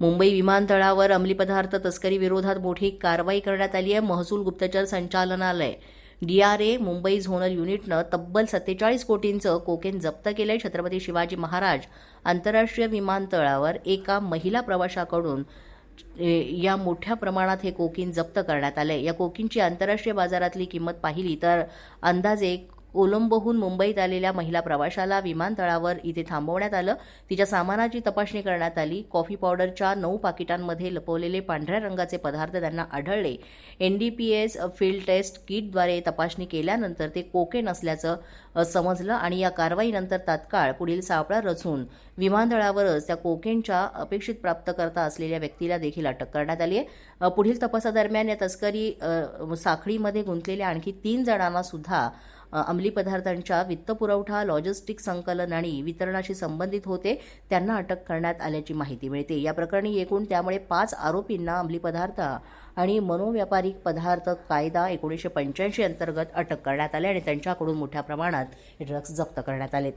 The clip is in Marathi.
मुंबई विमानतळावर अंमली पदार्थ तस्करी विरोधात मोठी कारवाई करण्यात आली आहे. महसूल गुप्तचर संचालनालय डीआरए मुंबई झोनल युनिटनं तब्बल सत्तेचाळीस कोटींचं कोकेन जप्त केलंय. छत्रपती शिवाजी महाराज आंतरराष्ट्रीय विमानतळावर एका महिला प्रवाशाकडून या मोठ्या प्रमाणात हे कोकीन जप्त करण्यात आलंय. या कोकीनची आंतरराष्ट्रीय बाजारातली किंमत पाहिली तर अंदाजे कोलंबोहून मुंबईत आलेल्या महिला प्रवाशाला विमानतळावर इथे थांबवण्यात आलं. तिच्या सामानाची तपासणी करण्यात आली. कॉफी पावडरच्या नऊ पाकिटांमध्ये लपवलेले पांढऱ्या रंगाचे पदार्थ त्यांना आढळले. एनडीपीएस फील्ड टेस्ट किटद्वारे तपासणी केल्यानंतर ते कोकेन असल्याचं समजलं आणि या कारवाईनंतर तात्काळ पुढील सापळा रचून विमानतळावरच त्या कोकेनच्या अपेक्षित प्राप्तकर्ता असलेल्या व्यक्तीला देखील अटक करण्यात आली आहे. पुढील तपासादरम्यान या तस्करी साखळीमध्ये गुंतलेल्या आणखी तीन जणांना सुद्धा अंमली पदार्थांच्या वित्तपुरवठा लॉजिस्टिक संकलन आणि वितरणाशी संबंधित होते त्यांना अटक करण्यात आल्याची माहिती मिळते. या प्रकरणी एकूण त्यामुळे पाच आरोपींना अंमली पदार्थ आणि मनोव्यापारिक पदार्थ कायदा एकोणीसशे पंच्याऐंशी अंतर्गत अटक करण्यात आले आणि त्यांच्याकडून मोठ्या प्रमाणात ड्रग्ज जप्त करण्यात आलेत.